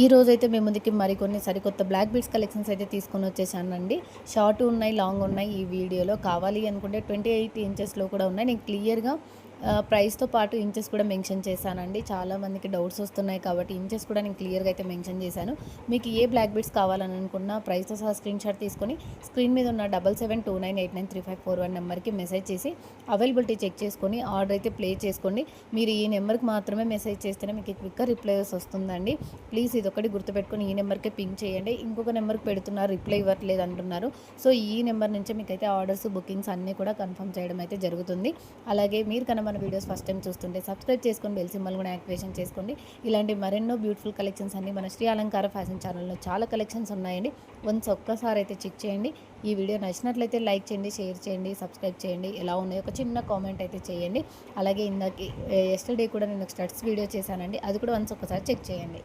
ఈ రోజు అయితే మేము ముందుకి మరికొన్ని సరికొత్త బ్లాక్ బీడ్స్ కలెక్షన్స్ అయితే తీసుకొని వచ్చేసానండి. షార్ట్ ఉన్నాయి లాంగ్ ఉన్నాయి ఈ వీడియోలో. కావాలి అనుకుంటే ట్వంటీ ఎయిట్ ఇంచెస్లో కూడా ఉన్నాయి. నేను క్లియర్గా ప్రైస్తో పాటు ఇంచెస్ కూడా మెన్షన్ చేశానండి. చాలామందికి డౌట్స్ వస్తున్నాయి కాబట్టి ఇంచెస్ కూడా నేను క్లియర్గా అయితే మెన్షన్ చేశాను. మీకు ఏ బ్లాక్ బీడ్స్ కావాలని అనుకున్నా ప్రైస్తో సహా స్క్రీన్ షాట్ తీసుకొని స్క్రీన్ మీద ఉన్న double seven two nine eight nine three five four one నెంబర్కి మెసేజ్ చేసి అవైలబిలిటీ చెక్ చేసుకొని ఆర్డర్ అయితే ప్లే చేసుకోండి. మీరు ఈ నెంబర్కి మాత్రమే మెసేజ్ చేస్తేనే మీకు క్విక్గా రిప్లైస్ వస్తుందండి. ప్లీజ్ ఇది ఒకటి గుర్తుపెట్టుకొని ఈ నెంబర్కే పింక్ చేయండి. ఇంకొక నెంబర్కి పెడుతున్నారు రిప్లై ఇవ్వట్లేదు అంటున్నారు. సో ఈ నెంబర్ నుంచి మీకు అయితే ఆర్డర్స్ బుకింగ్స్ అన్నీ కూడా కన్ఫర్మ్ చేయడం అయితే జరుగుతుంది. అలాగే మీరు కనుక మన వీడియోస్ ఫస్ట్ టైం చూస్తుంటే సబ్స్క్రైబ్ చేసుకొని బెల్ సింబల్ కూడా యాక్టివేషన్ చేసుకోండి. ఇలాంటి మరెన్నో బ్యూటిఫుల్ కలెక్షన్స్ అన్ని మన శ్రీ అలంకార ఫ్యాషన్ ఛానల్లో చాలా కలెక్షన్స్ ఉన్నాయండి. వన్స్ ఒక్కసారి అయితే చెక్ చేయండి. ఈ వీడియో నచ్చినట్లయితే లైక్ చేయండి షేర్ చేయండి సబ్స్క్రైబ్ చేయండి. ఎలా ఉన్నాయో ఒక చిన్న కామెంట్ అయితే చేయండి. అలాగే ఇందాక eh, ఎస్టర్డే కూడా నేను స్టడ్స్ వీడియో చేశానండి. అది కూడా వన్స్ ఒకసారి చెక్ చేయండి.